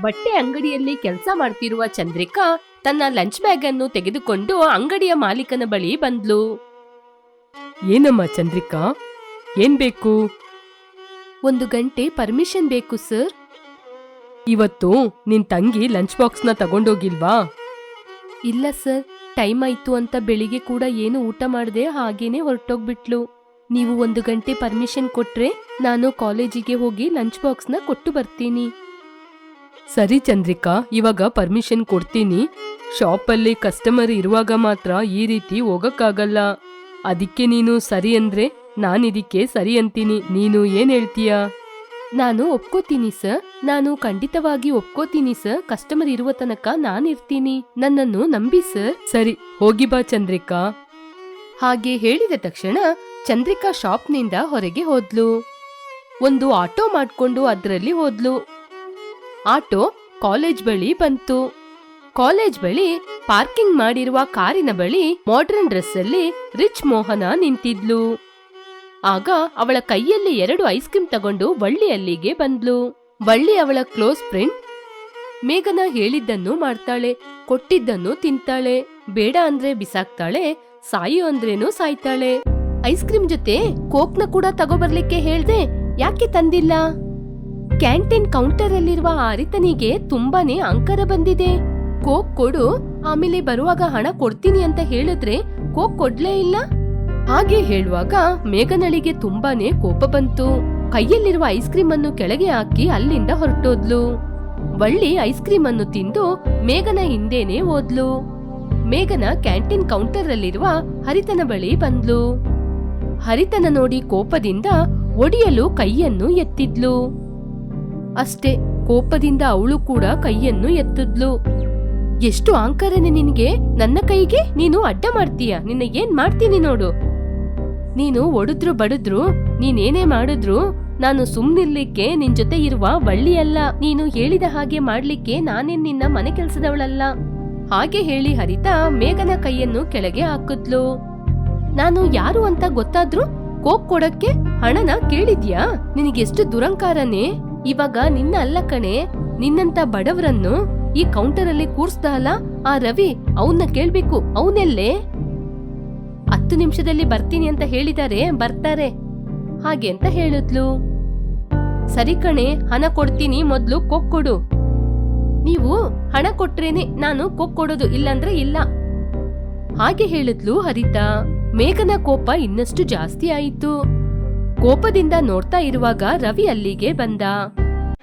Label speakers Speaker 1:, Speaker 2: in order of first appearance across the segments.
Speaker 1: ಬಟ್ಟೆ ಅಂಗಡಿಯಲ್ಲಿ ಕೆಲಸ ಮಾಡ್ತಿರುವ ಚಂದ್ರಿಕಾ ತನ್ನ ಲಂಚ್ ಬ್ಯಾಗ್ ಅನ್ನು ತೆಗೆದುಕೊಂಡು ಅಂಗಡಿಯ ಮಾಲೀಕನ ಬಳಿ ಬಂದ್ಲು.
Speaker 2: ಏನಮ್ಮ ಚಂದ್ರಿಕಾ? ಏನ್ ಬೇಕು?
Speaker 1: ಒಂದು ಗಂಟೆ ಪರ್ಮಿಷನ್ ಬೇಕು ಸರ್.
Speaker 2: ಇವತ್ತು ನಿನ್ ತಂಗಿ ಲಂಚ್ ಬಾಕ್ಸ್ನ ತಗೊಂಡೋಗಿಲ್ವಾ?
Speaker 1: ಇಲ್ಲ ಸರ್. ಟೈಮ್ ಆಯ್ತು ಅಂತ ಬೆಳಿಗ್ಗೆ ಕೂಡ ಏನು ಊಟ ಮಾಡದೆ ಹಾಗೇನೆ ಹೊರಟೋಗ್ಬಿಟ್ಲು. ನೀವು ಒಂದು ಗಂಟೆ ಪರ್ಮಿಷನ್ ಕೊಟ್ರೆ ನಾನು ಕಾಲೇಜಿಗೆ ಹೋಗಿ ಲಂಚ್ ಬಾಕ್ಸ್ನ ಕೊಟ್ಟು ಬರ್ತೀನಿ.
Speaker 2: ಸರಿ ಚಂದ್ರಿಕಾ, ಇವಾಗ ಪರ್ಮಿಷನ್ ಕೊಡ್ತೀನಿ. ಶಾಪಲ್ಲಿ ಕಸ್ಟಮರ್ ಇರುವಾಗ ಮಾತ್ರ ಈ ರೀತಿ ಹೋಗಕ್ಕಾಗಲ್ಲ. ಅದಕ್ಕೆ ನೀನು ಸರಿ ಅಂದ್ರೆ ನಾನಿದಕ್ಕೆ ಸರಿ ಅಂತೀನಿ. ನೀನು ಏನ್ ಹೇಳ್ತೀಯಾ?
Speaker 1: ನಾನು ಒಪ್ಕೋತೀನಿ ಸರ್. ನಾನು ಖಂಡಿತವಾಗಿ ಒಪ್ಕೋತೀನಿ ಸರ್. ಕಸ್ಟಮರ್ ಇರುವ ತನಕ ನಾನಿರ್ತೀನಿ ನನ್ನನ್ನು ನಂಬಿ ಸರ್.
Speaker 2: ಸರಿ, ಹೋಗಿ ಬಾ ಚಂದ್ರಿಕಾ.
Speaker 1: ಹಾಗೆ ಹೇಳಿದ ತಕ್ಷಣ ಚಂದ್ರಿಕಾ ಶಾಪ್ನಿಂದ ಹೊರಗೆ ಹೋದ್ಲು. ಒಂದು ಆಟೋ ಮಾಡ್ಕೊಂಡು ಅದರಲ್ಲಿ ಹೋದ್ಲು. ಆಟೋ ಕಾಲೇಜ್ ಬಳಿ ಬಂತು. ಕಾಲೇಜ್ ಬಳಿ ಪಾರ್ಕಿಂಗ್ ಮಾಡಿರುವ ಕಾರಿನ ಬಳಿ ಮಾಡ್ರನ್ ಡ್ರೆಸ್ ಅಲ್ಲಿ ರಿಚ್ ಮೋಹನ ನಿಂತಿದ್ಲು. ಆಗ ಅವಳ ಕೈಯಲ್ಲಿ ಎರಡು ಐಸ್ ಕ್ರೀಮ್ ತಗೊಂಡು ಬಳ್ಳಿ ಅಲ್ಲಿಗೆ ಬಂದ್ಲು. ಬಳ್ಳಿ ಅವಳ ಕ್ಲೋಸ್ ಫ್ರೆಂಡ್ ಮೇಘನ ಹೇಳಿದ್ದನ್ನು ಮಾಡ್ತಾಳೆ, ಕೊಟ್ಟಿದ್ದನ್ನು ತಿಂತಾಳೆ, ಬೇಡ ಅಂದ್ರೆ ಬಿಸಾಕ್ತಾಳೆ, ಸಾಯೋ ಅಂದ್ರೇನು ಸಾಯ್ತಾಳೆ. ಐಸ್ ಕ್ರೀಮ್ ಜೊತೆ ಕೋಕ್ನ ಕೂಡ ತಗೋಬರ್ಲಿಕ್ಕೆ ಹೇಳ್ದೆ, ಯಾಕೆ ತಂದಿಲ್ಲ? ಕ್ಯಾಂಟೀನ್ ಕೌಂಟರ್ ಅಲ್ಲಿರುವ ಅರಿತನಿಗೆ ತುಂಬಾನೇ ಅಂಕರ ಬಂದಿದೆ. ಕೋಕ್ ಕೊಡು, ಆಮೇಲೆ ಬರುವಾಗ ಹಣ ಕೊಡ್ತೀನಿ ಅಂತ ಹೇಳಿದ್ರೆ ಕೋಕ್ ಕೊಡ್ಲೇ ಇಲ್ಲ. ಹಾಗೆ ಹೇಳುವಾಗ ಮೇಘನಳಿಗೆ ತುಂಬಾನೇ ಕೋಪ ಬಂತು. ಕೈಯಲ್ಲಿರುವ ಐಸ್ ಕ್ರೀಮ್ ಅನ್ನು ಕೆಳಗೆ ಹಾಕಿ ಅಲ್ಲಿಂದ ಹೊರಟೋದ್ಲು. ಬಳ್ಳಿ ಐಸ್ ಕ್ರೀಮ್ ಅನ್ನು ತಿಂದು ಮೇಘನ ಹಿಂದೇನೆ ಹೋದ್ಲು. ಮೇಘನ ಕ್ಯಾಂಟೀನ್ ಕೌಂಟರ್ ಅಲ್ಲಿರುವ ಹರಿತನ ಬಳಿ ಬಂದ್ಲು. ಹರಿತನ ನೋಡಿ ಕೋಪದಿಂದ ಒಡಿಯಲು ಕೈಯನ್ನು ಎತ್ತಿದ್ಲು. ಅಷ್ಟೇ ಕೋಪದಿಂದ ಅವಳು ಕೂಡ ಕೈಯನ್ನು ಎತ್ತಿದ್ಲು. ಎಷ್ಟು ಆಂಕರನೆ ನಿನಗೆ? ನನ್ನ ಕೈಗೆ? ನೀನು ಅಡ್ಡ ಮಾಡ್ತೀಯ? ನಿನ್ನ ಏನ್ ಮಾಡ್ತೀನಿ ನೋಡು. ನೀನು ಒಡದ್ರು ಬಡಿದ್ರು, ನೀನೇನೇ ಮಾಡಿದ್ರು, ನಾನು ಸುಮ್ನಿರ್ಲಿಕ್ಕೆ ನಿನ್ ಜೊತೆ ಇರುವ ಬಳ್ಳಿಯಲ್ಲ. ನೀನು ಹೇಳಿದ ಹಾಗೆ ಮಾಡ್ಲಿಕ್ಕೆ ನಾನೇನ್ ನಿನ್ನ ಮನೆ ಕೆಲ್ಸದವಳಲ್ಲ. ಹಾಗೆ ಹೇಳಿ ಹರಿತಾ ಮೇಘನ ಕೈಯನ್ನು ಕೆಳಗೆ ಹಾಕಿದ್ಲು. ನಾನು ಯಾರು ಅಂತ ಗೊತ್ತಾದ್ರೂ ಕೋಕ್ ಕೊಡಕ್ಕೆ ಹಣನ ಕೇಳಿದ್ಯಾ? ನಿನಗೆಷ್ಟು ದುರಂಕಾರನೇ? ಇವಾಗ ನಿನ್ನ ಅಲ್ಲ ಕಣೆ, ನಿನ್ನಂತ ಬಡವರನ್ನು ಈ ಕೌಂಟರ್ ಅಲ್ಲಿ ಕೂರ್ಸ್ದ ಅಲ್ಲ ಆ ರವಿ ಅವನ್ನ ಕೇಳ್ಬೇಕು, ಅವನೆಲ್ಲೇ? ಹತ್ತು ನಿಮಿಷದಲ್ಲಿ ಬರ್ತೀನಿ ಅಂತ ಹೇಳಿದಾರೆ, ಬರ್ತಾರೆ. ಹಾಗೆ ಅಂತ ಹೇಳಿದ್ಲು. ಸರಿ ಕಣೆ, ಹಣ ಕೊಡ್ತೀನಿ, ಮೊದ್ಲು ಕೊಕ್ ಕೊಡು. ನೀವು ಹಣ ಕೊಟ್ರೇನೆ ನಾನು ಕೊಕ್ ಕೊಡೋದು ಇಲ್ಲಂದ್ರೆ ಇಲ್ಲ. ಹಾಗೆ ಹೇಳಿದ್ಲು ಹರಿತಾ. ಮೇಘನ ಕೋಪ ಇನ್ನಷ್ಟು ಜಾಸ್ತಿ ಆಯಿತು. ಕೋಪದಿಂದ ನೋಡ್ತಾ ಇರುವಾಗ ರವಿ ಅಲ್ಲಿಗೆ ಬಂದ.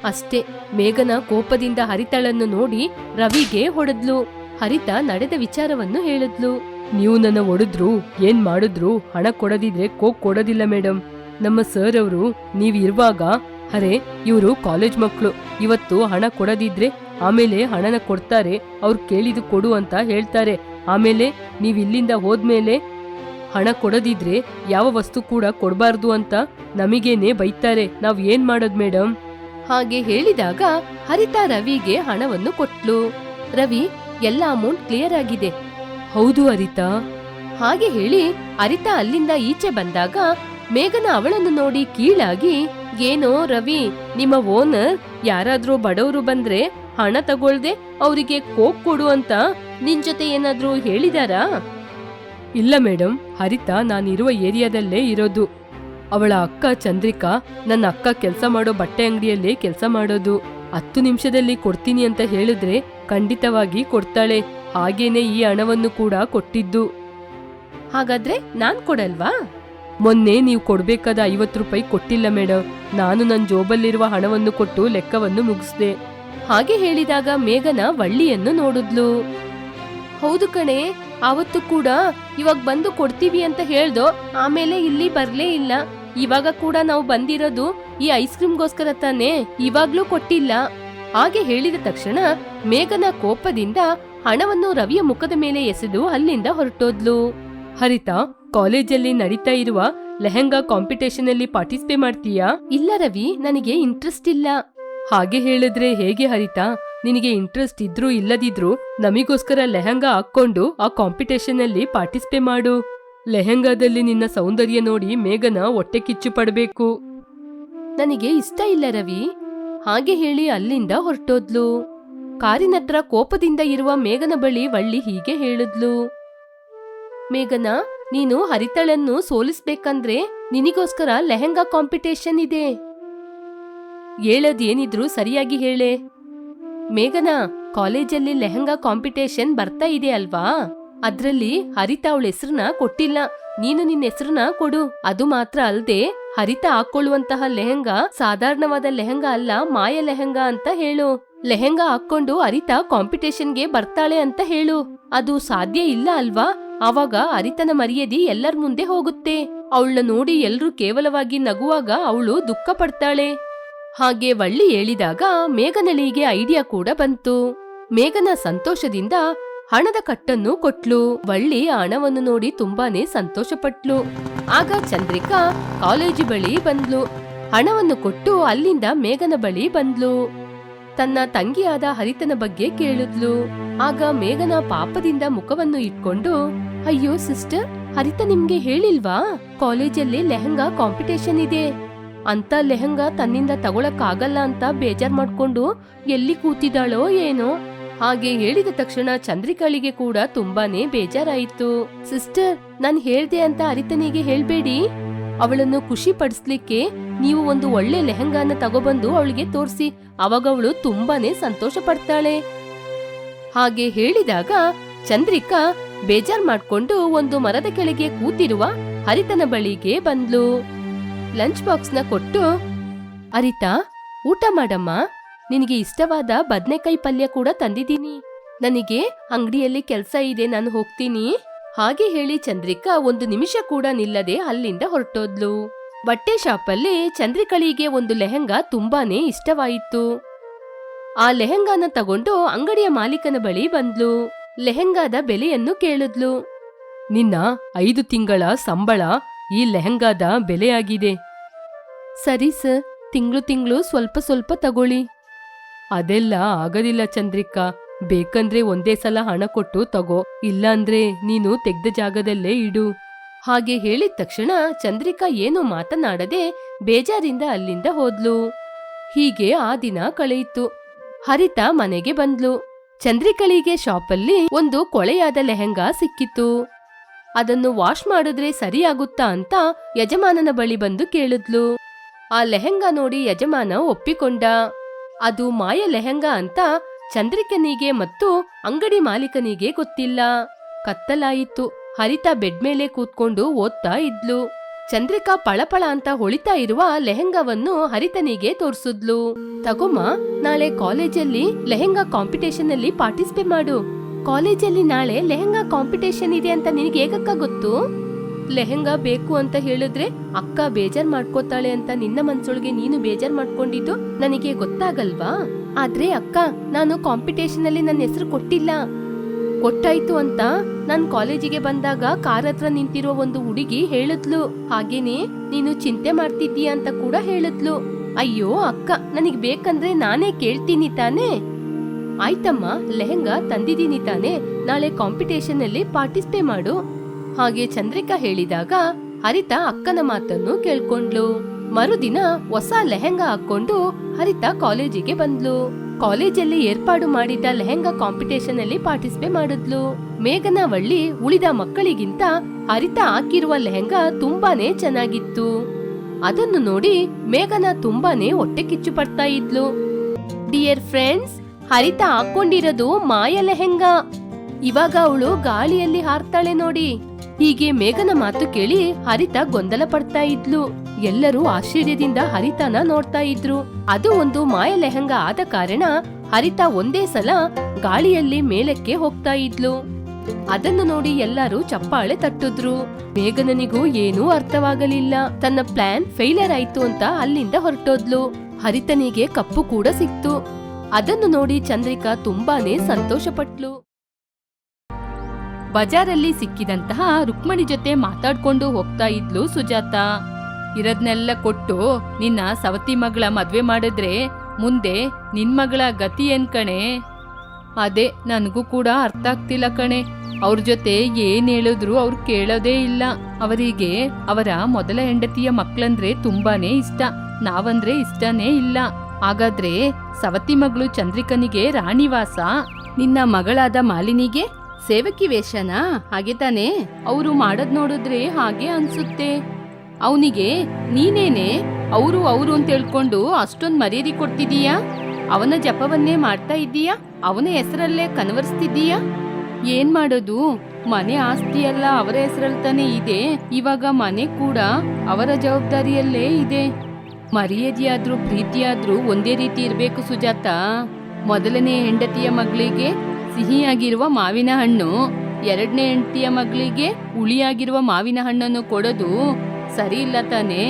Speaker 1: ಅಷ್ಟೇ, ಮೇಘನ ಕೋಪದಿಂದ ಹರಿತಳನ್ನು ನೋಡಿ ರವಿಗೆ ಹೊಡೆದ್ಲು. ಹರಿತ ನಡೆದ ವಿಚಾರವನ್ನು ಹೇಳಿದ್ಲು.
Speaker 2: ನೀವು ನನ್ನ ಒಡೆದ್ರು, ಏನ್ ಮಾಡಿದ್ರು? ಹಣ ಕೊಡದಿದ್ರೆ ಕೋಕ್ ಕೊಡೋದಿಲ್ಲ ಮೇಡಮ್ ನಮ್ಮ ಸರ್ ಅವರು, ನೀವ್ ಇರುವಾಗ, ಅರೆ, ಇವರು ಕಾಲೇಜ್ ಮಕ್ಕಳು ಇವತ್ತು ಹಣ ಕೊಡದಿದ್ರೆ ಆಮೇಲೆ ಹಣನ ಕೊಡ್ತಾರೆ, ಅವ್ರು ಕೇಳಿದು ಕೊಡು ಅಂತ ಹೇಳ್ತಾರೆ. ಆಮೇಲೆ ನೀವ್ ಇಲ್ಲಿಂದ ಹೋದ್ಮೇಲೆ ಹಣ ಕೊಡದಿದ್ರೆ ಯಾವ ವಸ್ತು ಕೂಡ ಕೊಡಬಾರ್ದು ಅಂತ ನಮಗೇನೆ ಬೈತಾರೆ. ನಾವ್ ಏನ್ ಮಾಡದ್ ಮೇಡಮ್
Speaker 1: ಹಾಗೆ ಹೇಳಿದಾಗ ಹರಿತಾ ರವಿಗೆ ಹಣವನ್ನು ಕೊಟ್ಲು. ರವಿ, ಎಲ್ಲ ಅಮೌಂಟ್ ಕ್ಲಿಯರ್ ಆಗಿದೆ.
Speaker 2: ಹೌದು ಅರಿತಾ
Speaker 1: ಹಾಗೆ ಹೇಳಿ ಅರಿತಾ ಅಲ್ಲಿಂದ ಈಚೆ ಬಂದಾಗ ಮೇಘನ ಅವಳನ್ನು ನೋಡಿ ಕೀಳಾಗಿ, ಏನೋ ರವಿ, ನಿಮ್ಮ ಓನರ್ ಯಾರಾದ್ರೂ ಬಡವರು ಬಂದ್ರೆ ಹಣ ತಗೊಳ್ದೆ ಅವರಿಗೆ ಕೋಕ್ ಕೊಡು ಅಂತ ನಿನ್ ಜೊತೆ ಏನಾದ್ರೂ ಹೇಳಿದಾರಾ?
Speaker 2: ಇಲ್ಲ ಮೇಡಮ್ ಹರಿತಾ ನಾನಿರುವ ಏರಿಯಾದಲ್ಲೇ ಇರೋದು. ಅವಳ ಅಕ್ಕ ಚಂದ್ರಿಕಾ ನನ್ನ ಅಕ್ಕ ಕೆಲಸ ಮಾಡೋ ಬಟ್ಟೆ ಅಂಗಡಿಯಲ್ಲೇ ಕೆಲಸ ಮಾಡೋದು. ಹತ್ತು ನಿಮಿಷದಲ್ಲಿ ಕೊಡ್ತೀನಿ ಅಂತ ಹೇಳಿದ್ರೆ ಖಂಡಿತವಾಗಿ ಕೊಡ್ತಾಳೆ. ಹಾಗೇನೆ ಈ ಹಣವನ್ನು ಕೂಡ ಕೊಟ್ಟಿದ್ದು.
Speaker 1: ಹಾಗಾದ್ರೆ ನಾನ್ ಕೊಡಲ್ವಾ?
Speaker 2: ಮೊನ್ನೆ ನೀವು ಕೊಡ್ಬೇಕಾದ ಐವತ್ತು ರೂಪಾಯಿ ಕೊಟ್ಟಿಲ್ಲ ಮೇಡಮ್ ನಾನು ನನ್ನ ಜೋಬಲ್ಲಿರುವ ಹಣವನ್ನು ಕೊಟ್ಟು ಲೆಕ್ಕವನ್ನು ಮುಗಿಸ್ದೆ.
Speaker 1: ಹಾಗೆ ಹೇಳಿದಾಗ ಮೇಘನ ವಳ್ಳಿಯನ್ನು ನೋಡಿದ್ಲು. ಹೌದು ಕಣೆ ಅವತ್ತು ಕೂಡ ಇವಾಗ ಬಂದು ಕೊಡ್ತೀವಿ ಅಂತ ಹೇಳ್ದೋ, ಆಮೇಲೆ ಇಲ್ಲಿ ಬರ್ಲೇ ಇಲ್ಲ. ಇವಾಗ ಕೂಡ ನಾವು ಬಂದಿರೋದು ಈ ಐಸ್ ಕ್ರೀಮ್ಗೋಸ್ಕರ ತಾನೇ, ಇವಾಗ್ಲೂ ಕೊಟ್ಟಿಲ್ಲ. ಹಾಗೆ ಹೇಳಿದ ತಕ್ಷಣ ಮೇಘನ ಕೋಪದಿಂದ ಹಣವನ್ನು ರವಿಯ ಮುಖದ ಮೇಲೆ ಎಸೆದು ಅಲ್ಲಿಂದ ಹೊರಟೋದ್ಲು.
Speaker 2: ಹರಿತಾ, ಕಾಲೇಜಲ್ಲಿ ನಡೀತಾ ಇರುವ ಲೆಹಂಗಾ ಕಾಂಪಿಟೇಷನ್ ಅಲ್ಲಿ ಪಾರ್ಟಿಸಿಪೇಟ್ ಮಾಡ್ತೀಯಾ?
Speaker 1: ಇಲ್ಲ ರವಿ, ನನಗೆ ಇಂಟ್ರೆಸ್ಟ್ ಇಲ್ಲ.
Speaker 2: ಹಾಗೆ ಹೇಳಿದ್ರೆ ಹೇಗೆ ಹರಿತಾ? ನಿನಗೆ ಇಂಟ್ರೆಸ್ಟ್ ಇದ್ರೂ ಇಲ್ಲದಿದ್ರೂ ನಮಿಗೋಸ್ಕರ ಲೆಹಂಗಾ ಹಾಕೊಂಡು ಆ ಕಾಂಪಿಟೇಷನ್ ಅಲ್ಲಿ ಪಾರ್ಟಿಸಿಪೇಟ್ ಮಾಡು. ಲೆಹಂಗಾದಲ್ಲಿ ನಿನ್ನ ಸೌಂದರ್ಯ ನೋಡಿ ಮೇಘನ ಹೊಟ್ಟೆ ಕಿಚ್ಚು ಪಡಬೇಕು.
Speaker 1: ನನಗೆ ಇಷ್ಟ ಇಲ್ಲ ರವಿ. ಹಾಗೆ ಹೇಳಿ ಅಲ್ಲಿಂದ ಹೊರಟೋದ್ಲು. ಕಾರಿನತ್ರ ಕೋಪದಿಂದ ಇರುವ ಮೇಘನ ಬಳಿ ವಳ್ಳಿ ಹೀಗೆ ಹೇಳಿದ್ಲು. ಮೇಘನ, ನೀನು ಹರಿತಳನ್ನು ಸೋಲಿಸ್ಬೇಕಂದ್ರೆ ನಿನಿಗೋಸ್ಕರ ಲೆಹೆಂಗಾ ಕಾಂಪಿಟೇಷನ್ ಇದೆ. ಹೇಳೋದೇನಿದ್ರು ಸರಿಯಾಗಿ ಹೇಳೆ. ಮೇಘನ, ಕಾಲೇಜಲ್ಲಿ ಲೆಹಂಗಾ ಕಾಂಪಿಟೇಷನ್ ಬರ್ತಾ ಇದೆ ಅಲ್ವಾ? ಅದ್ರಲ್ಲಿ ಹರಿತಾ ಅವಳ ಹೆಸರನ್ನ ಕೊಟ್ಟಿಲ್ಲ. ನೀನು ನಿನ್ನ ಹೆಸರನ್ನ ಕೊಡು. ಅದು ಮಾತ್ರ ಅಲ್ದೆ ಹರಿತಾ ಹಾಕೊಳ್ಳುವಂತಹ ಲೆಹಂಗಾ ಸಾಧಾರಣವಾದ ಲೆಹಂಗಾ ಅಲ್ಲ, ಮಾಯ ಲೆಹಂಗಾ ಅಂತ ಹೇಳು. ಲೆಹಂಗಾ ಹಾಕೊಂಡು ಹರಿತಾ ಕಾಂಪಿಟೇಷನ್ಗೆ ಬರ್ತಾಳೆ ಅಂತ ಹೇಳು. ಅದು ಸಾಧ್ಯ ಇಲ್ಲ ಅಲ್ವಾ? ಆವಾಗ ಹರಿತನ ಮರ್ಯಾದೆ ಎಲ್ಲರ ಮುಂದೆ ಹೋಗುತ್ತೆ. ಅವಳನ್ನ ನೋಡಿ ಎಲ್ರೂ ಕೇವಲವಾಗಿ ನಗುವಾಗ ಅವಳು ದುಃಖ ಪಡ್ತಾಳೆ ಹಾಗೆ ವಳ್ಳಿ ಹೇಳಿದಾಗ ಮೇಘನಳಿಗೆ ಐಡಿಯಾ ಕೂಡ ಬಂತು. ಮೇಘನ ಸಂತೋಷದಿಂದ ಹಣದ ಕಟ್ಟನ್ನು ಕೊಟ್ಲು. ವಳ್ಳಿ ಹಣವನ್ನು ನೋಡಿ ತುಂಬಾನೇ ಸಂತೋಷಪಟ್ಲು. ಆಗ ಚಂದ್ರಿಕಾ ಕಾಲೇಜು ಬಳಿ ಬಂದ್ಲು. ಹಣವನ್ನು ಕೊಟ್ಟು ಅಲ್ಲಿಂದ ಮೇಘನ ಬಳಿ ಬಂದ್ಲು. ತನ್ನ ತಂಗಿಯಾದ ಹರಿತನ ಬಗ್ಗೆ ಕೇಳಿದ್ಲು. ಆಗ ಮೇಘನ ಪಾಪದಿಂದ ಮುಖವನ್ನು ಇಟ್ಕೊಂಡು, ಅಯ್ಯೋ ಸಿಸ್ಟರ್, ಹರಿತ ನಿಮ್ಗೆ ಹೇಳಿಲ್ವಾ? ಕಾಲೇಜಲ್ಲಿ ಲೆಹಂಗಾ ಕಾಂಪಿಟೇಷನ್ ಇದೆ. ಅಂತ ಲೆಹಂಗಾ ತನ್ನಿಂದ ತಗೊಳಕ್ಕಾಗಲ್ಲ ಅಂತ ಬೇಜಾರ್ ಮಾಡ್ಕೊಂಡು ಎಲ್ಲಿ ಕೂತಿದ್ದಾಳೋ ಏನೋ ಹಾಗೆ ಹೇಳಿದ ತಕ್ಷಣ ಚಂದ್ರಿಕಾಳಿಗೆ ಕೂಡ ತುಂಬಾನೇ ಬೇಜಾರಾಯಿತು. ಸಿಸ್ಟರ್, ನಾನ್ ಹೇಳ್ದೆ ಅಂತ ಅರಿತನಿಗೆ ಹೇಳ್ಬೇಡಿ. ಅವಳನ್ನು ಖುಷಿ ಪಡಿಸ್ಲಿಕ್ಕೆ ನೀವು ಒಂದು ಒಳ್ಳೆ ಲೆಹಂಗಾನ ತಗೊಬಂದು ಅವಳಿಗೆ ತೋರಿಸಿ. ಅವಾಗ ಅವಳು ತುಂಬಾನೇ ಸಂತೋಷ ಪಡ್ತಾಳೆ. ಹಾಗೆ ಹೇಳಿದಾಗ ಚಂದ್ರಿಕಾ ಬೇಜಾರ್ ಮಾಡ್ಕೊಂಡು ಒಂದು ಮರದ ಕೆಳಗೆ ಕೂತಿರುವ ಹರಿತನ ಬಳಿಗೆ ಬಂದ್ಲು. ಲಂಚ್ ಬಾಕ್ಸ್ನ ಕೊಟ್ಟು, ಅರಿತಾ, ಊಟ ಮಾಡಮ್ಮ. ನಿನಗೆ ಇಷ್ಟವಾದ ಬದನೆಕಾಯಿ ಪಲ್ಯ ಕೂಡ ತಂದಿದ್ದೀನಿ. ನನಗೆ ಅಂಗಡಿಯಲ್ಲಿ ಕೆಲಸ ಇದೆ, ನಾನು ಹೋಗ್ತೀನಿ. ಹಾಗೆ ಹೇಳಿ ಚಂದ್ರಿಕಾ ಒಂದು ನಿಮಿಷ ಕೂಡ ನಿಲ್ಲದೆ ಅಲ್ಲಿಂದ ಹೊರಟೋದ್ಲು. ಬಟ್ಟೆ ಶಾಪಲ್ಲಿ ಚಂದ್ರಿಕಳಿಗೆ ಒಂದು ಲೆಹಂಗಾ ತುಂಬಾನೇ ಇಷ್ಟವಾಯಿತು. ಆ ಲೆಹಂಗಾನ ತಗೊಂಡು ಅಂಗಡಿಯ ಮಾಲೀಕನ ಬಳಿ ಬಂದ್ಲು. ಲೆಹಂಗಾದ ಬೆಲೆಯನ್ನು ಕೇಳಿದ್ಲು.
Speaker 3: ನಿನ್ನ ಐದು ತಿಂಗಳ ಸಂಬಳ ಈ ಲೆಹಂಗಾದ ಬೆಲೆಯಾಗಿದೆ.
Speaker 1: ಸರಿ ಸರ್ ತಿಂಗಳು ತಿಂಗಳು ಸ್ವಲ್ಪ ಸ್ವಲ್ಪ ತಗೊಳ್ಳಿ.
Speaker 3: ಅದೆಲ್ಲ ಆಗೋದಿಲ್ಲ ಚಂದ್ರಿಕಾ. ಬೇಕಂದ್ರೆ ಒಂದೇ ಸಲ ಹಣ ಕೊಟ್ಟು ತಗೋ. ಇಲ್ಲಾಂದ್ರೆ ನೀನು ತೆಗ್ದ ಜಾಗದಲ್ಲೇ ಇಡು.
Speaker 1: ಹಾಗೆ ಹೇಳಿದ ತಕ್ಷಣ ಚಂದ್ರಿಕಾ ಏನು ಮಾತನಾಡದೆ ಬೇಜಾರಿಂದ ಅಲ್ಲಿಂದ ಹೋದ್ಲು. ಹೀಗೆ ಆ ದಿನ ಕಳೆಯಿತು. ಹರಿತ ಮನೆಗೆ ಬಂದ್ಲು. ಚಂದ್ರಿಕಳಿಗೆ ಶಾಪಲ್ಲಿ ಒಂದು ಕೊಳೆಯಾದ ಲೆಹೆಂಗಾ ಸಿಕ್ಕಿತ್ತು. ಅದನ್ನು ವಾಶ್ ಮಾಡಿದ್ರೆ ಸರಿಯಾಗುತ್ತಾ ಅಂತ ಯಜಮಾನನ ಬಳಿ ಬಂದು ಕೇಳಿದ್ಲು. ಆ ಲೆಹೆಂಗಾ ನೋಡಿ ಯಜಮಾನ ಒಪ್ಪಿಕೊಂಡ. ಅದು ಮಾಯ ಲೆಹೆಂಗಾ ಅಂತ ಚಂದ್ರಿಕನಿಗೆ ಮತ್ತು ಅಂಗಡಿ ಮಾಲೀಕನಿಗೆ ಗೊತ್ತಿಲ್ಲ. ಕತ್ತಲಾಯಿತು. ಹರಿತಾ ಬೆಡ್ ಮೇಲೆ ಕೂತ್ಕೊಂಡು ಓದ್ತಾ ಇದ್ಲು. ಚಂದ್ರಿಕಾ ಪಳಪಳ ಅಂತ ಹೊಳಿತಾ ಇರುವ ಲೆಹೆಂಗಾವನ್ನು ಹರಿತನಿಗೆ ತೋರ್ಸುದ್ಲು. ತಗೊಮ್ಮ ನಾಳೆ ಕಾಲೇಜಲ್ಲಿ ಲೆಹೆಂಗಾ ಕಾಂಪಿಟೇಷನ್ ಅಲ್ಲಿ ಪಾರ್ಟಿಸಿಪೇಟ್ ಮಾಡು. ಕಾಲೇಜಲ್ಲಿ ನಾಳೆ ಲೆಹೆಂಗಾ ಕಾಂಪಿಟೇಷನ್ ಇದೆ ಅಂತ ನಿನಗೆ ಹೇಗಕ್ಕ ಗೊತ್ತು? ಲೆಹಂಗಾ ಬೇಕು ಅಂತ ಹೇಳಿದ್ರೆ ಅಕ್ಕ ಬೇಜಾರ್ ಮಾಡ್ಕೋತಾಳೆ ಅಂತ ನಿನ್ನ ಮನ್ಸೊಳಗೆ ನೀನು ಬೇಜಾರ್ ಮಾಡ್ಕೊಂಡಿದ್ದು ನನಗೆ ಗೊತ್ತಾಗಲ್ವಾ? ಆದ್ರೆ ಅಕ್ಕ, ನಾನು ಕಾಂಪಿಟೇಷನ್ ಅಲ್ಲಿ ನನ್ನ ಹೆಸರು ಕೊಟ್ಟಿಲ್ಲ. ಕೊಟ್ಟಾಯ್ತು ಅಂತ ನಾನ್ ಕಾಲೇಜಿಗೆ ಬಂದಾಗ ಕಾರ್ ಹತ್ರ ನಿಂತಿರೋ ಒಂದು ಹುಡುಗಿ ಹೇಳಿದ್ಲು. ಹಾಗೇನೆ ನೀನು ಚಿಂತೆ ಮಾಡ್ತಿದ್ದೀಯ ಅಂತ ಕೂಡ ಹೇಳಿದ್ಲು. ಅಯ್ಯೋ ಅಕ್ಕ, ನನಗ್ ಬೇಕಂದ್ರೆ ನಾನೇ ಕೇಳ್ತೀನಿ ತಾನೇ? ಆಯ್ತಮ್ಮ, ಲೆಹಂಗಾ ತಂದಿದ್ದೀನಿ ತಾನೇ. ನಾಳೆ ಕಾಂಪಿಟೇಷನ್ ಅಲ್ಲಿ ಪಾರ್ಟಿಸಿಪೇಟ್ ಮಾಡು. ಹಾಗೆ ಚಂದ್ರಿಕಾ ಹೇಳಿದಾಗ ಹರಿತ ಅಕ್ಕನ ಮಾತನ್ನು ಕೇಳ್ಕೊಂಡ್ಲು. ಮರುದಿನ ಹೊಸ ಲೆಹೆಂಗಾ ಹಾಕೊಂಡು ಹರಿತ ಕಾಲೇಜಿಗೆ ಬಂದ್ಲು. ಕಾಲೇಜಲ್ಲಿ ಏರ್ಪಾಡು ಮಾಡಿದ್ದ ಲೆಹೆಂಗಾ ಕಾಂಪಿಟೇಷನ್ ಅಲ್ಲಿ ಪಾರ್ಟಿಸಿಪೇಟ್ ಮಾಡಿದ್ಲು. ಮೇಘನ ವಳ್ಳಿ ಉಳಿದ ಮಕ್ಕಳಿಗಿಂತ ಹರಿತ ಹಾಕಿರುವ ಲೆಹೆಂಗಾ ತುಂಬಾನೇ ಚೆನ್ನಾಗಿತ್ತು. ಅದನ್ನು ನೋಡಿ ಮೇಘನ ತುಂಬಾನೇ ಹೊಟ್ಟೆ ಕಿಚ್ಚು ಪಡ್ತಾ ಇದ್ಲು. ಡಿಯರ್ ಫ್ರೆಂಡ್ಸ್ ಹರಿತ ಹಾಕೊಂಡಿರೋದು ಮಾಯ ಲೆಹೆಂಗಾ. ಇವಾಗ ಅವಳು ಗಾಳಿಯಲ್ಲಿ ಹಾರ್ತಾಳೆ ನೋಡಿ. ಹೀಗೆ ಮೇಘನ ಮಾತು ಕೇಳಿ ಹರಿತ ಗೊಂದಲ ಪಡ್ತಾ ಇದ್ಲು. ಎಲ್ಲರೂ ಆಶ್ಚರ್ಯದಿಂದ ಹರಿತನ ನೋಡ್ತಾ ಇದ್ರು. ಅದು ಒಂದು ಮಾಯ ಲೆಹಂಗ ಆದ ಕಾರಣ ಹರಿತ ಒಂದೇ ಸಲ ಗಾಳಿಯಲ್ಲಿ ಮೇಲಕ್ಕೆ ಹೋಗ್ತಾ ಇದ್ಲು. ಅದನ್ನು ನೋಡಿ ಎಲ್ಲರೂ ಚಪ್ಪಾಳೆ ತಟ್ಟಿದ್ರು. ಮೇಘನನಿಗೂ ಏನೂ ಅರ್ಥವಾಗಲಿಲ್ಲ. ತನ್ನ ಪ್ಲಾನ್ ಫೇಲಿಯರ್ ಆಯ್ತು ಅಂತ ಅಲ್ಲಿಂದ ಹೊರಟೋದ್ಲು. ಹರಿತನಿಗೆ ಕಪ್ಪು ಕೂಡ ಸಿಕ್ತು. ಅದನ್ನು ನೋಡಿ ಚಂದ್ರಿಕಾ ತುಂಬಾನೇ ಸಂತೋಷಪಟ್ಲು. ಬಜಾರಲ್ಲಿ ಸಿಕ್ಕಿದಂತಹ ರುಕ್ಮಣಿ ಜೊತೆ ಮಾತಾಡ್ಕೊಂಡು ಹೋಗ್ತಾ ಇದ್ಲು ಸುಜಾತ. ಇರದ್ನೆಲ್ಲ ಕೊಟ್ಟು ನಿನ್ನ ಸವತಿ ಮಗಳ ಮದ್ವೆ ಮಾಡಿದ್ರೆ ಮುಂದೆ ನಿನ್ ಮಗಳ ಗತಿ ಏನ್ ಕಣೆ? ಅದೇ ನನಗೂ ಕೂಡ ಅರ್ಥ ಆಗ್ತಿಲ್ಲ ಕಣೆ. ಅವ್ರ ಜೊತೆ ಏನ್ ಹೇಳಿದ್ರು ಅವ್ರು ಕೇಳೋದೇ ಇಲ್ಲ. ಅವರಿಗೆ ಅವರ ಮೊದಲ ಹೆಂಡತಿಯ ಮಕ್ಳಂದ್ರೆ ತುಂಬಾನೇ ಇಷ್ಟ. ನಾವಂದ್ರೆ ಇಷ್ಟನೇ ಇಲ್ಲ.
Speaker 4: ಹಾಗಾದ್ರೆ ಸವತಿ ಮಗಳು ಚಂದ್ರಿಕನಿಗೆ ರಾಣಿವಾಸ? ನಿನ್ನ ಮಗಳಾದ ಮಾಲಿನಿಗೆ? ಸೇವಕಿ ವೇಷನಾ? ಹಾಗೆ ತಾನೇ. ಅವರು ಮಾಡದ್ ನೋಡಿದ್ರೆ ಹಾಗೆ ಅನ್ಸುತ್ತೆ. ಅವನಿಗೆ, ನೀನೇನೆ? ಅವರು ಅವರು ಅಂತ ಹೇಳ್ಕೊಂಡು ಅಷ್ಟೊಂದ್ ಮರ್ಯಾದೆ ಕೊಡ್ತಿದೀಯಾ? ಅವನ ಜಪವನ್ನೇ ಮಾಡ್ತಾ ಇದ್ದೀಯಾ? ಅವನ ಹೆಸರಲ್ಲೇ ಕನ್ವರ್ಸ್ತಿದ್ದೀಯಾ? ಏನ್ ಮಾಡೋದು? ಮನೆ ಆಸ್ತಿ ಎಲ್ಲ ಅವರ ಹೆಸರಲ್ಲಿ ತಾನೇ ಇದೆ. ಇವಾಗ ಮನೆ ಕೂಡ ಅವರ ಜವಾಬ್ದಾರಿಯಲ್ಲೇ ಇದೆ. ಮರ್ಯಾದೆಯಾದ್ರೂ, ಪ್ರೀತಿಯಾದ್ರೂ ಒಂದೇ ರೀತಿ ಇರಬೇಕು ಸುಜಾತ. ಮೊದಲನೇ ಹೆಂಡತಿಯ ಮಗಳಿಗೆ ಸಿಹಿಯಾಗಿರುವ ಮಾವಿನ ಹಣ್ಣು, ಎರಡನೇ ಹೆಂಡತಿಯ ಮಗಳಿಗೆ ಹುಳಿಯಾಗಿರುವ ಮಾವಿನ ಹಣ್ಣನ್ನು ಕೊಡೋದು ಸರಿ ಇಲ್ಲ ತಾನೇ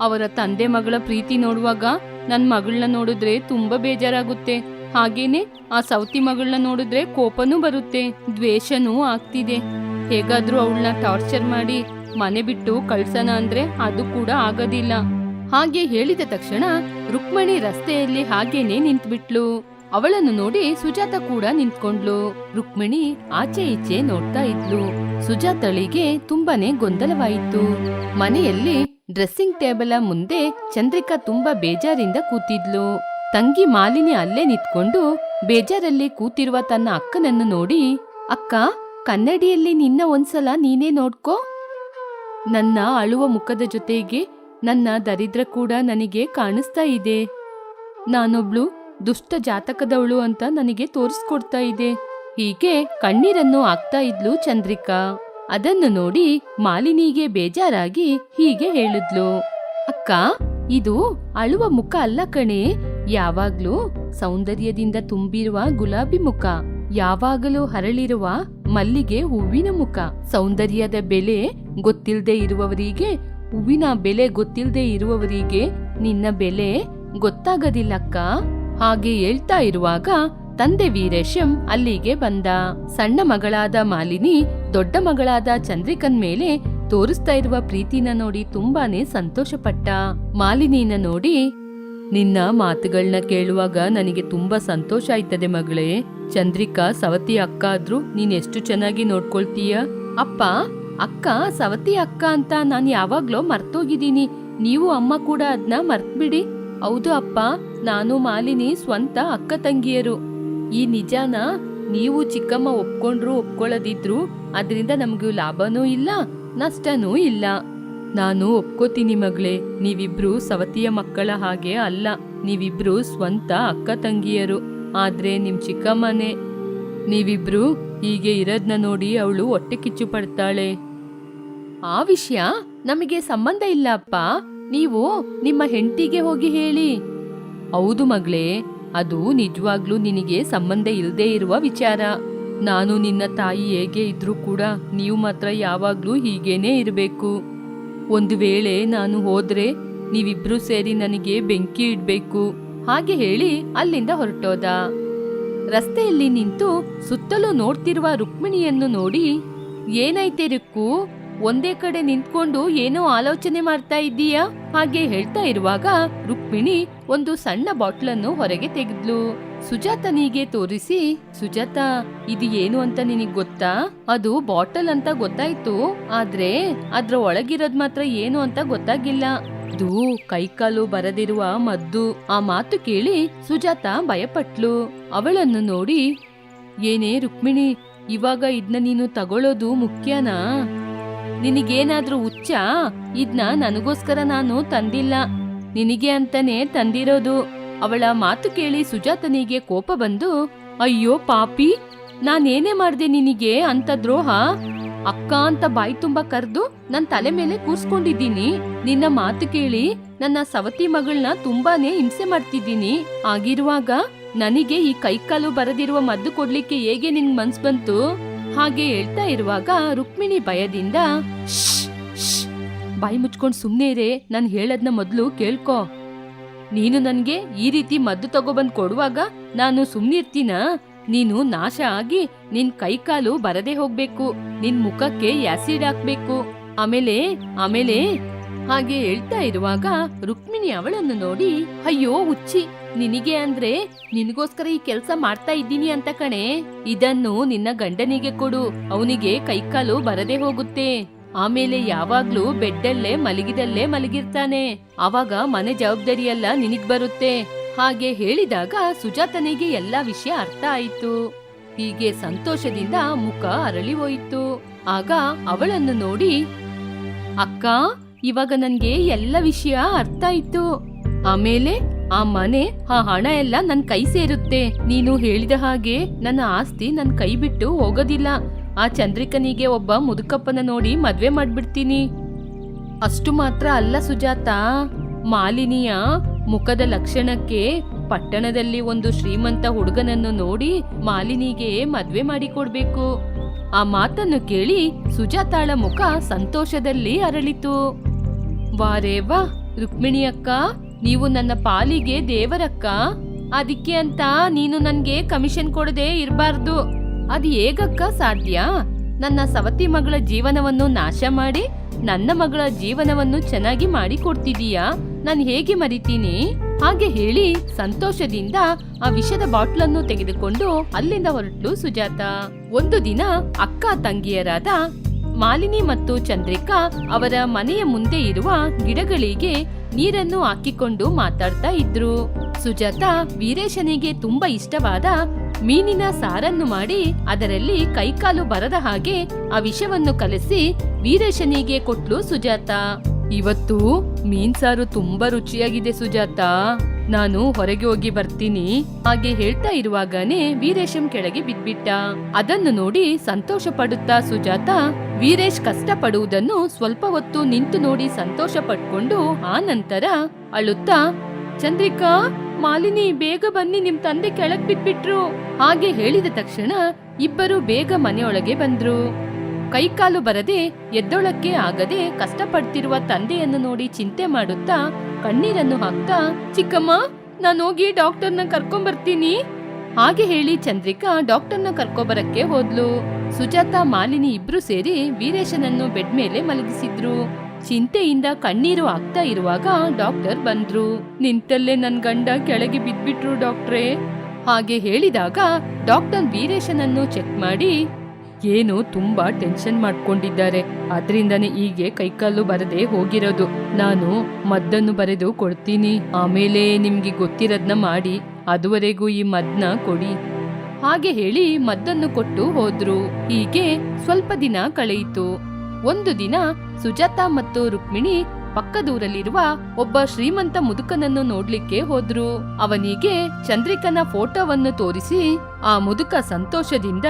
Speaker 4: ಅವರ ತಂದೆ ಮಗಳ ಪ್ರೀತಿ ನೋಡುವಾಗ ನನ್ನ ಮಗಳನ್ನ ನೋಡಿದ್ರೆ ತುಂಬಾ ಬೇಜಾರಾಗುತ್ತೆ. ಹಾಗೇನೆ ಆ ಸೌತಿ ಮಗಳನ್ನ ನೋಡಿದ್ರೆ ಕೋಪನೂ ಬರುತ್ತೆ, ದ್ವೇಷನೂ ಆಗ್ತಿದೆ. ಹೇಗಾದ್ರೂ ಅವಳನ್ನ ಟಾರ್ಚರ್ ಮಾಡಿ ಮನೆ ಬಿಟ್ಟು ಕಳ್ಸೋಣ ಅಂದ್ರೆ ಅದು ಕೂಡ ಆಗೋದಿಲ್ಲ. ಹಾಗೆ ಹೇಳಿದ ತಕ್ಷಣ ರುಕ್ಮಣಿ ರಸ್ತೆಯಲ್ಲಿ ಹಾಗೇನೆ ನಿಂತ್ಬಿಟ್ಲು. ಅವಳನ್ನು ನೋಡಿ ಸುಜಾತ ಕೂಡ ನಿಂತ್ಕೊಂಡ್ಲು. ರುಕ್ಮಿಣಿ ಆಚೆ ಈಚೆ ನೋಡ್ತಾ ಇದ್ಲು. ಸುಜಾತಳಿಗೆ ತುಂಬಾನೇ ಗೊಂದಲವಾಯಿತು. ಮನೆಯಲ್ಲಿ ಡ್ರೆಸ್ಸಿಂಗ್ ಟೇಬಲ್ ಮುಂದೆ ಚಂದ್ರಿಕಾ ತುಂಬಾ ಬೇಜಾರಿಂದ ಕೂತಿದ್ಲು. ತಂಗಿ ಮಾಲಿನಿ ಅಲ್ಲೇ ನಿಂತ್ಕೊಂಡು ಬೇಜಾರಲ್ಲಿ ಕೂತಿರುವ ತನ್ನ ಅಕ್ಕನನ್ನು ನೋಡಿ, ಅಕ್ಕ, ಕನ್ನಡಿಯಲ್ಲಿ ನಿನ್ನ ಒಂದ್ಸಲ ನೀನೇ ನೋಡ್ಕೋ. ನನ್ನ ಅಳುವ ಮುಖದ ಜೊತೆಗೆ ನನ್ನ ದರಿದ್ರ ಕೂಡ ನನಗೆ ಕಾಣಿಸ್ತಾ ಇದೆ. ನಾನೊಬ್ಳು ದುಷ್ಟ ಜಾತಕದವಳು ಅಂತ ನನಗೆ ತೋರಿಸ್ಕೊಡ್ತಾ ಇದೆ. ಹೀಗೆ ಕಣ್ಣೀರನ್ನು ಆಗ್ತಾ ಇದ್ಲು ಚಂದ್ರಿಕಾ. ಅದನ್ನು ನೋಡಿ ಮಾಲಿನಿಗೆ ಬೇಜಾರಾಗಿ ಹೀಗೆ ಹೇಳಿದ್ಲು. ಅಕ್ಕ, ಇದು ಅಳುವ ಮುಖ ಅಲ್ಲ ಕಣೆ. ಯಾವಾಗ್ಲೂ ಸೌಂದರ್ಯದಿಂದ ತುಂಬಿರುವ ಗುಲಾಬಿ ಮುಖ, ಯಾವಾಗಲೂ ಹರಳಿರುವ ಮಲ್ಲಿಗೆ ಹೂವಿನ ಮುಖ. ಸೌಂದರ್ಯದ ಬೆಲೆ ಗೊತ್ತಿಲ್ಲದೆ ಇರುವವರಿಗೆ, ಹೂವಿನ ಬೆಲೆ ಗೊತ್ತಿಲ್ಲದೆ ಇರುವವರಿಗೆ ನಿನ್ನ ಬೆಲೆ ಗೊತ್ತಾಗದಿಲ್ಲಕ್ಕ ಹಾಗೆ ಹೇಳ್ತಾ ಇರುವಾಗ ತಂದೆ ವೀರೇಶಂ ಅಲ್ಲಿಗೆ ಬಂದ. ಸಣ್ಣ ಮಗಳಾದ ಮಾಲಿನಿ, ದೊಡ್ಡ ಮಗಳಾದ ಚಂದ್ರಿಕನ್ ಮೇಲೆ ತೋರಿಸ್ತಾ ಇರುವ ಪ್ರೀತಿನ ನೋಡಿ ತುಂಬಾನೇ ಸಂತೋಷಪಟ್ಟ. ಮಾಲಿನಿನ ನೋಡಿ, ನಿನ್ನ ಮಾತುಗಳನ್ನ ಕೇಳುವಾಗ ನನಗೆ ತುಂಬಾ ಸಂತೋಷ ಆಯ್ತದೆ ಮಗಳೇ. ಚಂದ್ರಿಕಾ, ಸವತಿ ಅಕ್ಕ ಆದ್ರೂ ನೀನ್ ಎಷ್ಟು ಚೆನ್ನಾಗಿ ನೋಡ್ಕೊಳ್ತೀಯ? ಅಪ್ಪ, ಅಕ್ಕ, ಸವತಿ ಅಕ್ಕ ಅಂತ ನಾನ್ ಯಾವಾಗ್ಲೋ ಮರ್ತೋಗಿದ್ದೀನಿ. ನೀವು ಅಮ್ಮ ಕೂಡ ಅದನ್ನ ಮರ್ತ್ಬಿಡಿ. ಹೌದು ಅಪ್ಪ, ನಾನು ಮಾಲಿನಿ ಸ್ವಂತ ಅಕ್ಕ ತಂಗಿಯರು. ಈ ನಿಜಾನ ನೀವು ಚಿಕ್ಕಮ್ಮ ಒಪ್ಕೊಂಡ್ರು ಒಪ್ಕೊಳ್ಳದಿದ್ರು ಅದರಿಂದ ನಮಗೂ ಲಾಭನೂ ಇಲ್ಲ, ನಷ್ಟನೂ ಇಲ್ಲ. ನಾನು ಒಪ್ಕೋತೀನಿ ಮಗಳೇ, ನೀವಿಬ್ರು ಸವತಿಯ ಮಕ್ಕಳ ಹಾಗೆ ಅಲ್ಲ, ನೀವಿಬ್ರು ಸ್ವಂತ ಅಕ್ಕ ತಂಗಿಯರು, ಆದ್ರೆ ನಿಮ್ ಚಿಕ್ಕಮ್ಮನೇ. ನೀವಿಬ್ರು ಹೀಗೆ ಇರೋದ್ನ ನೋಡಿ ಅವಳು ಹೊಟ್ಟೆ ಕಿಚ್ಚು ಪಡ್ತಾಳೆ. ಆ ವಿಷಯ ನಮಗೆ ಸಂಬಂಧ ಇಲ್ಲ ಅಪ್ಪ. ನೀವು ನಿಮ್ಮ ಹೆಂಡತಿಗೆ ಹೋಗಿ ಹೇಳಿ. ಹೌದು ಮಗಳೇ, ಅದು ನಿಜವಾಗ್ಲೂ ನಿನಗೆ ಸಂಬಂಧ ಇಲ್ಲದೆ ಇರುವ ವಿಚಾರ. ನಾನು ನಿನ್ನ ತಾಯಿ ಹೇಗೆ ಇದ್ರೂ ಕೂಡ ನೀವು ಮಾತ್ರ ಯಾವಾಗ್ಲೂ ಹೀಗೇನೇ ಇರಬೇಕು. ಒಂದು ವೇಳೆ ನಾನು ಹೋದ್ರೆ ನೀವಿಬ್ರು ಸೇರಿ ನನಗೆ ಬೆಂಕಿ ಇಡ್ಬೇಕು. ಹಾಗೆ ಹೇಳಿ ಅಲ್ಲಿಂದ ಹೊರಟೋದ. ರಸ್ತೆಯಲ್ಲಿ ನಿಂತು ಸುತ್ತಲೂ ನೋಡ್ತಿರುವ ರುಕ್ಮಿಣಿಯನ್ನು ನೋಡಿ ಏನೈತೆ ರುಕ್ಕು? ಒಂದೇ ಕಡೆ ನಿಂತ್ಕೊಂಡು ಏನೋ ಆಲೋಚನೆ ಮಾಡ್ತಾ ಇದ್ದೀಯಾ? ಹಾಗೆ ಹೇಳ್ತಾ ಇರುವಾಗ ರುಕ್ಮಿಣಿ ಒಂದು ಸಣ್ಣ ಬಾಟ್ಲನ್ನು ಹೊರಗೆ ತೆಗೆದ್ಲು. ಸುಜಾತನಿಗೆ ತೋರಿಸಿ, ಸುಜಾತ, ಇದು ಏನು ಅಂತ ನಿನಗ್ ಗೊತ್ತಾ? ಅದು ಬಾಟಲ್ ಅಂತ ಗೊತ್ತಾಯ್ತು. ಆದ್ರೆ ಅದ್ರ ಒಳಗಿರೋದ್ ಮಾತ್ರ ಏನು ಅಂತ ಗೊತ್ತಾಗಿಲ್ಲ. ಇದು ಕೈಕಾಲು ಬರದಿರುವ ಮದ್ದು. ಆ ಮಾತು ಕೇಳಿ ಸುಜಾತ ಭಯಪಟ್ಲು. ಅವಳನ್ನು ನೋಡಿ, ಏನೇ ರುಕ್ಮಿಣಿ, ಇವಾಗ ಇದನ್ನ ನೀನು ತಗೊಳ್ಳೋದು ಮುಖ್ಯನಾ? ನಿನಗೇನಾದ್ರೂ ಹುಚ್ಚ? ಇದ್ನ ನನಗೋಸ್ಕರ ನಾನು ತಂದಿಲ್ಲ. ನಿನಗೆ ಅಂತಾನೆ ತಂದಿರೋದು. ಅವಳ ಮಾತು ಕೇಳಿ ಸುಜಾತನಿಗೆ ಕೋಪ ಬಂದು, ಅಯ್ಯೋ ಪಾಪಿ, ನಾನೇನೇ ಮಾಡ್ದೆ ನಿನಗೆ ಅಂತ ದ್ರೋಹ? ಅಕ್ಕ ಅಂತ ಬಾಯಿ ತುಂಬಾ ಕರೆದು ನನ್ ತಲೆ ಮೇಲೆ ಕೂರ್ಸ್ಕೊಂಡಿದ್ದೀನಿ. ನಿನ್ನ ಮಾತು ಕೇಳಿ ನನ್ನ ಸವತಿ ಮಗಳನ್ನ ತುಂಬಾನೇ ಹಿಂಸೆ ಮಾಡ್ತಿದ್ದೀನಿ. ಆಗಿರುವಾಗ ನನಗೆ ಈ ಕೈಕಾಲು ಬರದಿರುವ ಮದ್ದು ಕೊಡ್ಲಿಕ್ಕೆ ಹೇಗೆ ನಿನ್ ಮನ್ಸ್ ಬಂತು? ಹಾಗೆ ಹೇಳ್ತಾ ಇರುವಾಗ ರುಕ್ಮಿಣಿ ಭಯದಿಂದ "ಶ್ಶ್, ಶ್ಶ್, ಬಾಯಿ ಮುಚ್ಕೊಂಡ್ ಸುಮ್ನೆ ಇರೇ ನಾನ್ ಹೇಳದ್ನ ಮೊದ್ಲು ಕೇಳ್ಕೊ. ನೀನು ನನ್ಗೆ ಈ ರೀತಿ ಮದ್ದು ತಗೊಬಂದ್ ಕೊಡುವಾಗ ನಾನು ಸುಮ್ನಿರ್ತೀನ ನೀನು ನಾಶ ಆಗಿ ನಿನ್ ಕೈಕಾಲು ಬರದೇ ಹೋಗ್ಬೇಕು ನಿನ್ ಮುಖಕ್ಕೆ ಆಸಿಡ್ ಹಾಕ್ಬೇಕು. ಆಮೇಲೆ ಆಮೇಲೆ ಹಾಗೆ ಹೇಳ್ತಾ ಇರುವಾಗ ರುಕ್ಮಿಣಿ ಅವಳನ್ನು ನೋಡಿ, ಅಯ್ಯೋ ಹುಚ್ಚಿ, ನಿನಗೆ ಅಂದ್ರೆ ನಿನಗೋಸ್ಕರ ಈ ಕೆಲಸ ಮಾಡ್ತಾ ಇದ್ದೀನಿ ಅಂತ ಕಣೆ. ಇದನ್ನು ನಿನ್ನ ಗಂಡನಿಗೆ ಕೊಡು, ಅವನಿಗೆ ಕೈಕಾಲು ಬರದೆ ಹೋಗುತ್ತೆ. ಆಮೇಲೆ ಯಾವಾಗ್ಲೂ ಬೆಡ್ಡಲ್ಲೇ ಮಲಗಿದಲ್ಲೇ ಮಲಗಿರ್ತಾನೆ. ಅವಾಗ ಮನೆ ಜವಾಬ್ದಾರಿಯೆಲ್ಲ ನಿನಗ್ ಬರುತ್ತೆ. ಹಾಗೆ ಹೇಳಿದಾಗ ಸುಜಾತನಿಗೆ ಎಲ್ಲ ವಿಷಯ ಅರ್ಥ ಆಯ್ತು. ಹೀಗೆ ಸಂತೋಷದಿಂದ ಮುಖ ಅರಳಿ ಹೋಯಿತು. ಆಗ ಅವಳನ್ನು ನೋಡಿ, ಅಕ್ಕ ಇವಾಗ ನನ್ಗೆ ಎಲ್ಲ ವಿಷಯ ಅರ್ಥ ಆಯ್ತು. ಆಮೇಲೆ ಆ ಮನೆ, ಆ ಹಣ ಎಲ್ಲ ನನ್ ಕೈ ಸೇರುತ್ತೆ. ನೀನು ಹೇಳಿದ ಹಾಗೆ ನನ್ನ ಆಸ್ತಿ ನನ್ ಕೈ ಬಿಟ್ಟು ಹೋಗೋದಿಲ್ಲ. ಆ ಚಂದ್ರಿಕನಿಗೆ ಒಬ್ಬ ಮುದುಕಪ್ಪನ ನೋಡಿ ಮದ್ವೆ ಮಾಡ್ಬಿಡ್ತೀನಿ. ಅಷ್ಟು ಮಾತ್ರ ಅಲ್ಲ ಸುಜಾತ. ಮಾಲಿನಿಯ ಮುಖದ ಲಕ್ಷಣಕ್ಕೆ ಪಟ್ಟಣದಲ್ಲಿ ಒಂದು ಶ್ರೀಮಂತ ಹುಡುಗನನ್ನು ನೋಡಿ ಮಾಲಿನಿಗೆ ಮದ್ವೆ ಮಾಡಿಕೊಡ್ಬೇಕು ಆ ಮಾತನ್ನು ಕೇಳಿ ಸುಜಾತಾಳ ಮುಖ ಸಂತೋಷದಲ್ಲಿ ಅರಳಿತು. ವಾರೇ ಬಾ ರುಕ್ಮಿಣಿ ಅಕ್ಕ ನೀವು ನನ್ನ ಪಾಲಿಗೆ ದೇವರಕ್ಕ? ಅದಕ್ಕೆ ಅಂತ ನೀನು ನನ್ಗೆ ಕಮಿಷನ್ ಕೊಡದೆ ಇರಬಾರ್ದು. ಅದು ಹೇಗಕ್ಕ ಸಾಧ್ಯ? ನನ್ನ ಸವತಿ ಮಗಳ ಜೀವನವನ್ನು ನಾಶ ಮಾಡಿ, ನನ್ನ ಮಗಳ ಜೀವನವನ್ನು ಚೆನ್ನಾಗಿ ಮಾಡಿಕೊಡ್ತಿದೀಯಾ? ನಾನು ಹೇಗೆ ಮರಿತೀನಿ? ಹಾಗೆ ಹೇಳಿ ಸಂತೋಷದಿಂದ ಆ ವಿಷದ ಬಾಟ್ಲನ್ನು ತೆಗೆದುಕೊಂಡು ಅಲ್ಲಿಂದ ಹೊರಟ್ಲು ಸುಜಾತ. ಒಂದು ದಿನ ಅಕ್ಕ ತಂಗಿಯರಾದ ಮಾಲಿನಿ ಮತ್ತು ಚಂದ್ರಿಕಾ ಅವರ ಮನೆಯ ಮುಂದೆ ಇರುವ ಗಿಡಗಳಿಗೆ ನೀರನ್ನು ಹಾಕಿಕೊಂಡು ಮಾತಾಡ್ತಾ ಇದ್ರು. ಸುಜಾತ ವೀರೇಶನಿಗೆ ತುಂಬಾ ಇಷ್ಟವಾದ ಮೀನಿನ ಸಾರನ್ನು ಮಾಡಿ ಅದರಲ್ಲಿ ಕೈಕಾಲು ಬರದ ಹಾಗೆ ಆ ವಿಷವನ್ನು ಕಲಸಿ ವೀರೇಶನಿಗೆ ಕೊಟ್ಲು ಸುಜಾತ. ಇವತ್ತು ಮೀನ್ ಸಾರು ತುಂಬಾ ರುಚಿಯಾಗಿದೆ ಸುಜಾತ. ನಾನು ಹೊರಗೆ ಹೋಗಿ ಬರ್ತೀನಿ. ಹಾಗೆ ಹೇಳ್ತಾ ಇರುವಾಗನೇ ವೀರೇಶಂ ಕೆಳಗೆ ಬಿದ್ಬಿಟ್ಟ. ಅದನ್ನು ನೋಡಿ ಸಂತೋಷ ಪಡುತ್ತಾ ಸುಜಾತ, ವೀರೇಶ್ ಕಷ್ಟ ಪಡುವುದನ್ನು ಸ್ವಲ್ಪ ಹೊತ್ತು ನಿಂತು ನೋಡಿ ಸಂತೋಷ ಪಟ್ಕೊಂಡು ಆ ನಂತರ ಅಳುತ್ತಾ, ಚಂದ್ರಿಕಾ, ಮಾಲಿನಿ, ಬೇಗ ಬನ್ನಿ, ನಿಮ್ ತಂದೆ ಕೆಳಗ್ ಬಿದ್ಬಿಟ್ರು. ಹಾಗೆ ಹೇಳಿದ ತಕ್ಷಣ ಇಬ್ಬರು ಬೇಗ ಮನೆಯೊಳಗೆ ಬಂದ್ರು. ಕೈಕಾಲು ಬರದೆ ಎದ್ದೊಳಕ್ಕೆ ಆಗದೆ ಕಷ್ಟಪಡ್ತಿರುವ ತಂದೆಯನ್ನು ನೋಡಿ ಚಿಂತೆ ಮಾಡುತ್ತಾ ಕಣ್ಣೀರನ್ನು ಹಾಕ್ತಾ, ಚಿಕ್ಕಮ್ಮ, ನಾನು ಹೋಗಿ ಡಾಕ್ಟರ್ನ ಕರ್ಕೊಂಬರ್ತೀನಿ. ಹಾಗೆ ಹೇಳಿ ಚಂದ್ರಿಕಾ ಡಾಕ್ಟರ್ನ ಕರ್ಕೊಬರಕ್ಕೆ ಹೋದ್ಲು. ಸುಜಾತ, ಮಾಲಿನಿ ಇಬ್ರು ಸೇರಿ ವೀರೇಶನನ್ನು ಬೆಡ್ ಮೇಲೆ ಮಲಗಿಸಿದ್ರು. ಚಿಂತೆಯಿಂದ ಕಣ್ಣೀರು ಆಗ್ತಾ ಇರುವಾಗ ಡಾಕ್ಟರ್ ಬಂದ್ರು. ನಿಂತಲ್ಲೇ ನನ್ ಗಂಡ ಕೆಳಗೆ ಬಿದ್ಬಿಟ್ರು ಡಾಕ್ಟ್ರೇ. ಹಾಗೆ ಹೇಳಿದಾಗ ಡಾಕ್ಟರ್ ವೀರೇಶನನ್ನು ಚೆಕ್ ಮಾಡಿ ಏನು ತುಂಬಾ ಟೆನ್ಷನ್ ಮಾಡ್ಕೊಂಡಿದ್ದಾರೆ. ಅದರಿಂದನೇ ಹೀಗೆ ಕೈಕಾಲು ಬರದೆ ಹೋಗಿರೋದು. ನಾನು ಮದ್ದನ್ನು ಬರೆದು ಕೊಡ್ತೀನಿ. ಆಮೇಲೆ ನಿಮ್ಗೆ ಗೊತ್ತಿರೋದ್ನ ಮಾಡಿ. ಅದುವರೆಗೂ ಈ ಮದ್ನ ಕೊಡಿ. ಹಾಗೆ ಹೇಳಿ ಮದ್ದನ್ನು ಕೊಟ್ಟು ಹೋದ್ರು. ಹೀಗೆ ಸ್ವಲ್ಪ ದಿನ ಕಳೆಯಿತು. ಒಂದು ದಿನ ಸುಜಾತಾ ಮತ್ತು ರುಕ್ಮಿಣಿ ಪಕ್ಕದೂರಲ್ಲಿರುವ ಒಬ್ಬ ಶ್ರೀಮಂತ ಮುದುಕನನ್ನು ನೋಡ್ಲಿಕ್ಕೆ ಹೋದ್ರು. ಅವನಿಗೆ ಚಂದ್ರಿಕನ ಫೋಟೋವನ್ನು ತೋರಿಸಿ, ಆ ಮುದುಕ ಸಂತೋಷದಿಂದ,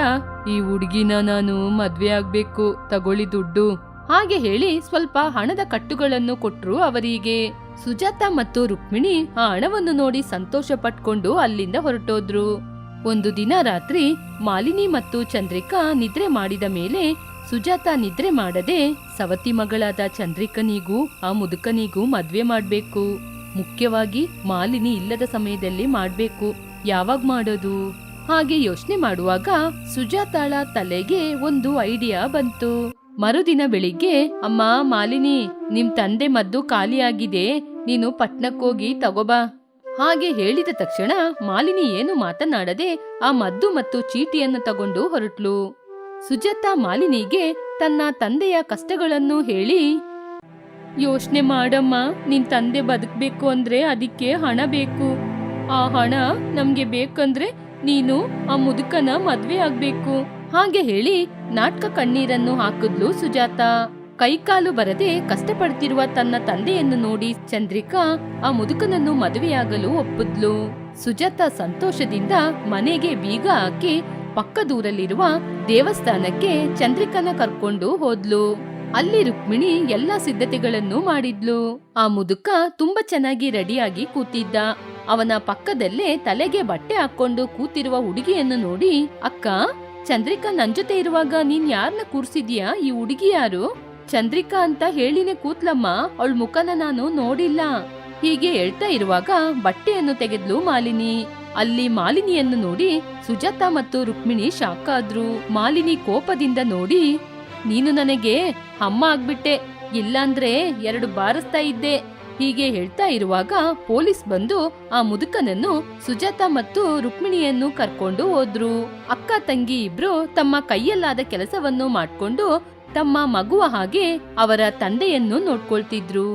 Speaker 4: ಈ ಹುಡುಗಿನ ನಾನು ಮದ್ವೆ ಆಗ್ಬೇಕು, ತಗೊಳ್ಳಿ ದುಡ್ಡು. ಹಾಗೆ ಹೇಳಿ ಸ್ವಲ್ಪ ಹಣದ ಕಟ್ಟುಗಳನ್ನು ಕೊಟ್ರು ಅವರಿಗೆ. ಸುಜಾತ ಮತ್ತು ರುಕ್ಮಿಣಿ ಆ ಹಣವನ್ನು ನೋಡಿ ಸಂತೋಷ ಪಟ್ಕೊಂಡು ಅಲ್ಲಿಂದ ಹೊರಟೋದ್ರು. ಒಂದು ದಿನ ರಾತ್ರಿ ಮಾಲಿನಿ ಮತ್ತು ಚಂದ್ರಿಕಾ ನಿದ್ರೆ ಮಾಡಿದ ಮೇಲೆ ಸುಜಾತ ನಿದ್ರೆ ಮಾಡದೆ ಸವತಿ ಮಗಳಾದ ಚಂದ್ರಿಕನಿಗೂ ಆ ಮುದುಕನಿಗೂ ಮದ್ವೆ ಮಾಡ್ಬೇಕು. ಮುಖ್ಯವಾಗಿ ಮಾಲಿನಿ ಇಲ್ಲದ ಸಮಯದಲ್ಲಿ ಮಾಡ್ಬೇಕು. ಯಾವಾಗ ಮಾಡೋದು? ಹಾಗೆ ಯೋಚನೆ ಮಾಡುವಾಗ ಸುಜಾತಾಳ ತಲೆಗೆ ಒಂದು ಐಡಿಯಾ ಬಂತು. ಮರುದಿನ ಬೆಳಿಗ್ಗೆ, ಅಮ್ಮ, ಮಾಲಿನಿ, ನಿಮ್ ತಂದೆ ಮದ್ದು ಖಾಲಿಯಾಗಿದೆ ನೀನು ಪಟ್ನಕ್ಕೋಗಿ ತಗೋಬಾ. ಹಾಗೆ ಹೇಳಿದ ತಕ್ಷಣ ಮಾಲಿನಿ ಏನು ಮಾತನಾಡದೆ ಆ ಮದ್ದು ಮತ್ತು ಚೀಟಿಯನ್ನು ತಗೊಂಡು ಹೊರಟ್ಲು. ಸುಜಾತ ಮಾಲಿನಿಗೆ ತನ್ನ ತಂದೆಯ ಕಷ್ಟಗಳನ್ನು ಹೇಳಿ, ಯೋಚನೆ ಮಾಡಮ್ಮ, ನಿನ್ ತಂದೆ ಬದುಕ್ಬೇಕು ಅಂದ್ರೆ ಅದಕ್ಕೆ ಹಣ ಬೇಕು. ಆ ಹಣ ನಮ್ಗೆ ಬೇಕಂದ್ರೆ ನೀನು ಆ ಮುದುಕನ ಮದ್ವೆ ಆಗ್ಬೇಕು. ಹಾಗೆ ಹೇಳಿ ನಾಟಕ ಕಣ್ಣೀರನ್ನು ಹಾಕಿದ್ಲು ಸುಜಾತ. ಕೈಕಾಲು ಬರದೆ ಕಷ್ಟಪಡ್ತಿರುವ ತನ್ನ ತಂದೆಯನ್ನು ನೋಡಿ ಚಂದ್ರಿಕಾ ಆ ಮುದುಕನನ್ನು ಮದುವೆಯಾಗಲು ಒಪ್ಪಿದ್ಲು. ಸುಜಾತ ಸಂತೋಷದಿಂದ ಮನೆಗೆ ಬೀಗ ಹಾಕಿ ಪಕ್ಕದೂರಲ್ಲಿರುವ ದೇವಸ್ಥಾನಕ್ಕೆ ಚಂದ್ರಿಕನ ಕರ್ಕೊಂಡು ಹೋದ್ಲು. ಅಲ್ಲಿ ರುಕ್ಮಿಣಿ ಎಲ್ಲಾ ಸಿದ್ಧತೆಗಳನ್ನು ಮಾಡಿದ್ಲು. ಆ ಮುದುಕ ತುಂಬಾ ಚೆನ್ನಾಗಿ ರೆಡಿಯಾಗಿ ಕೂತಿದ್ದ. ಅವನ ಪಕ್ಕದಲ್ಲೇ ತಲೆಗೆ ಬಟ್ಟೆ ಹಾಕೊಂಡು ಕೂತಿರುವ ಹುಡುಗಿಯನ್ನು ನೋಡಿ, ಅಕ್ಕ, ಚಂದ್ರಿಕಾ ನನ್ ಜೊತೆ ಇರುವಾಗ ನೀನ್ ಯಾರನ್ನ ಕೂರ್ಸಿದ್ಯಾ? ಈ ಹುಡುಗಿ ಯಾರು? ಚಂದ್ರಿಕಾ ಅಂತ ಹೇಳಿನೇ ಕೂತ್ಲಮ್ಮ. ಅವಳ ಮುಖನ ನಾನು ನೋಡಿಲ್ಲ. ಹೀಗೆ ಹೇಳ್ತಾ ಇರುವಾಗ ಬಟ್ಟೆಯನ್ನು ತೆಗೆದ್ಲು ಮಾಲಿನಿ. ಅಲ್ಲಿ ಮಾಲಿನಿಯನ್ನು ನೋಡಿ ಸುಜಾತ ಮತ್ತು ರುಕ್ಮಿಣಿ ಶಾಕ್ ಆದ್ರು ಮಾಲಿನಿ ಕೋಪದಿಂದ ನೋಡಿ, ನೀನು ನನಗೆ ಅಮ್ಮ ಆಗ್ಬಿಟ್ಟೆ, ಇಲ್ಲಾಂದ್ರೆ ಎರಡು ಬಾರಿಸ್ತಾ ಇದ್ದೆ ಹೀಗೆ ಹೇಳ್ತಾ ಇರುವಾಗ ಪೊಲೀಸ್ ಬಂದು ಆ ಮುದುಕನನ್ನು ಸುಜಾತ ಮತ್ತು ರುಕ್ಮಿಣಿಯನ್ನು ಕರ್ಕೊಂಡು ಹೋದ್ರು. ಅಕ್ಕ ತಂಗಿ ಇಬ್ರು ತಮ್ಮ ಕೈಯಲ್ಲಾದ ಕೆಲಸವನ್ನು ಮಾಡ್ಕೊಂಡು ತಮ್ಮ ಮಗುವ ಹಾಗೆ ಅವರ ತಂದೆಯನ್ನು ನೋಡ್ಕೊಳ್ತಿದ್ರು.